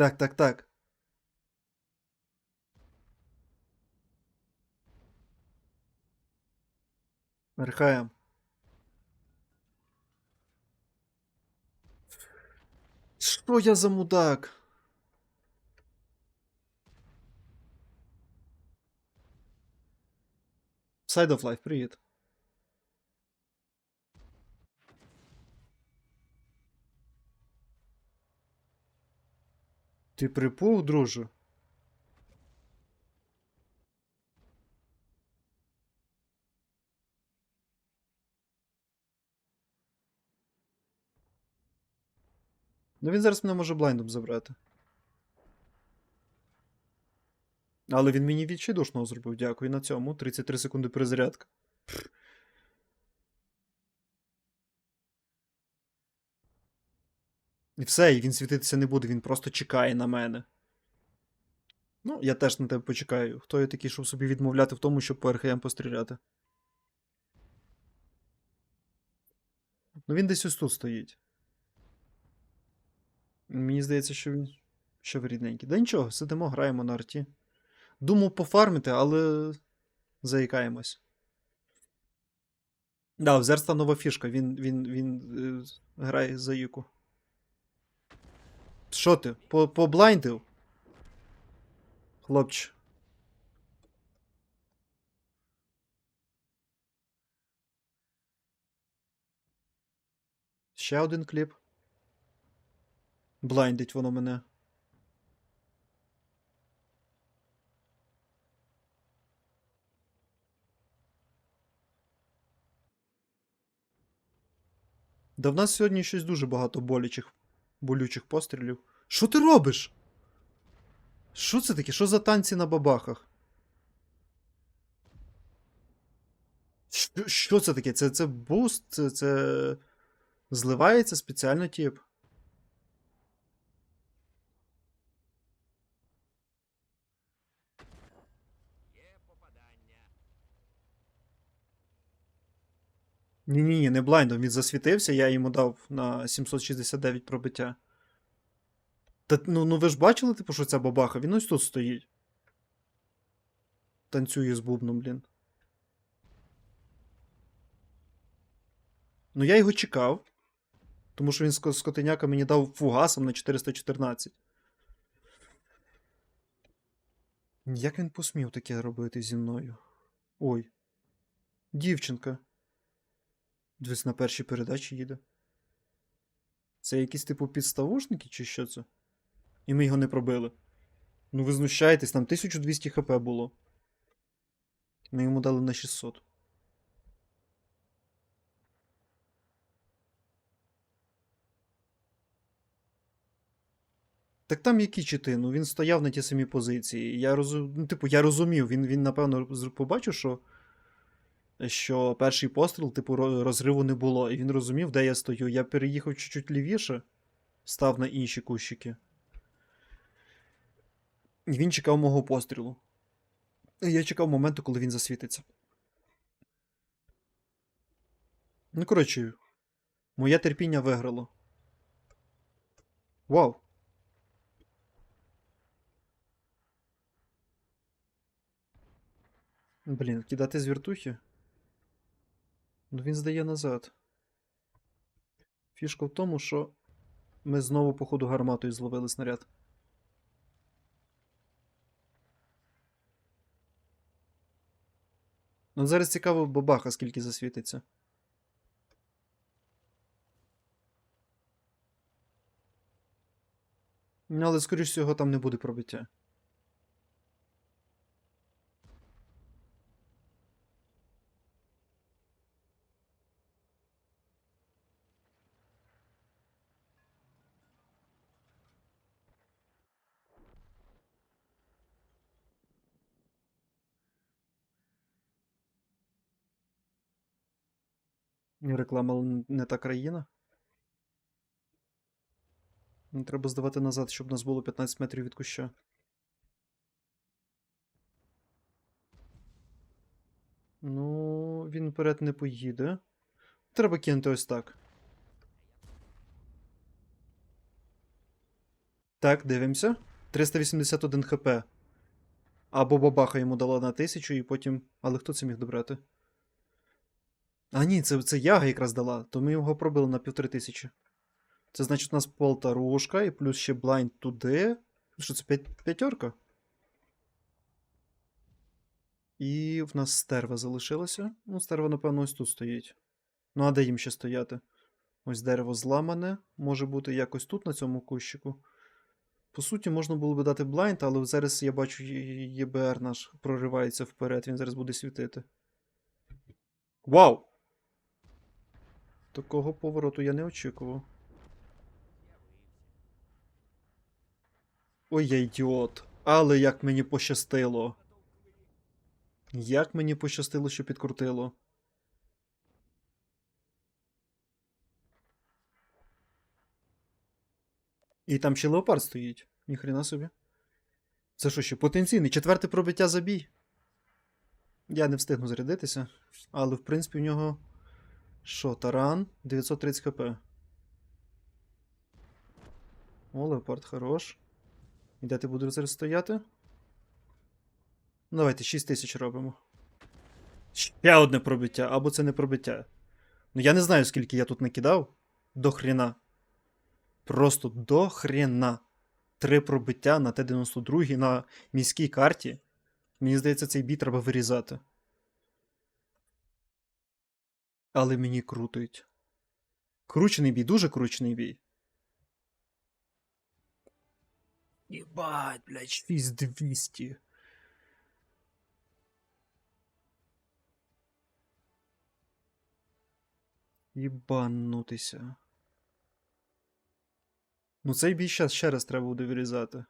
Так, так, так. РХМ. Що я за мудак? Side of Life, привіт. Ти припух, друже? Ну він зараз мене може блайндом забрати. Але він мені відчайдушного зробив, дякую на цьому. 33 секунди перезарядка. І все, і він світитися не буде, він просто чекає на мене. Ну, я теж на тебе почекаю. Хто я такий, щоб собі відмовляти в тому, щоб по РХМ постріляти? Ну він десь ось тут стоїть. Мені здається, що він. Що ви рідненький. Да нічого, сидимо, граємо на арті. Думав пофармити, але заїкаємось. Да, в Зерста нова фішка, він, він, він е, грає за Юку. Що ти? По- Поблайндив? Хлопче. Ще один кліп. Блайндить воно мене. Да в нас сьогодні щось дуже багато болячих, болючих пострілів. Що ти робиш? Що це таке? Що за танці на бабахах? Що, що це таке? Це, це буст? Це, це зливається спеціально тип. Ні-ні-ні, не блайндом, він засвітився, я йому дав на 769 пробиття. Та ну, ну ви ж бачили, типу, що ця бабаха? Він ось тут стоїть. Танцює з бубном, блін. Ну я його чекав. Тому що він скотиняка мені дав фугасом на 414. Як він посмів таке робити зі мною? Ой. Дівчинка. Дивись, на першій передачі їде. Це якісь типу підставушники, чи що це? І ми його не пробили. Ну ви знущаєтесь, там 1200 хп було. Ми йому дали на 600. Так там які чити? Ну він стояв на ті самі позиції. Я розум... ну, типу, я розумів, він, він напевно, побачив, що що перший постріл, типу, розриву не було. І він розумів, де я стою. Я переїхав чуть-чуть лівіше, став на інші кущики. Він чекав мого пострілу. Я чекав моменту, коли він засвітиться. Ну, коротше, моє терпіння виграло. Вау! Блін, кидати з віртухи? Ну він здає назад. Фішка в тому, що ми знову, походу, гарматою зловили снаряд. Ну, зараз цікаво бабаха, скільки засвітиться. Ну, але, скоріш всього, там не буде пробиття. Реклама не та країна. Треба здавати назад, щоб нас було 15 метрів від куща. Ну, він вперед не поїде. Треба кинути ось так. Так, дивимося. 381 хп. Або бабаха йому дала на 1000 і потім. Але хто це міг добрати? А ні, це, це яга якраз дала, то ми його пробили на 1500. Це значить у нас полторушка і плюс ще блайнд туди. Що це п'ятерка? І в нас стерва залишилася. Ну, стерва, напевно, ось тут стоїть. Ну, а де їм ще стояти? Ось дерево зламане. Може бути якось тут, на цьому кущику. По суті, можна було би дати блайнд, але зараз я бачу, ЄБР наш проривається вперед, він зараз буде світити. Вау! Такого повороту я не очікував. Ой, я ідіот. Але як мені пощастило. Як мені пощастило, що підкрутило. І там ще леопард стоїть. Ніхрена собі. Це що ще? Потенційний. Четверте пробиття за бій. Я не встигну зарядитися. Але, в принципі, в нього. Що, таран? 930 хп. О, леопард хорош. І де ти будеш зараз стояти? Давайте 6 тисяч робимо. Ще одне пробиття, або це не пробиття. Ну я не знаю, скільки я тут накидав. До хрена. Просто до хрена. Три пробиття на Т-92 на міській карті. Мені здається, цей бій треба вирізати. Але мені крутить. Кручений бій, дуже кручений бій. Єбать, блядь, 6200. Єбанутися. Ну цей бій щас ще раз треба буде вирізати.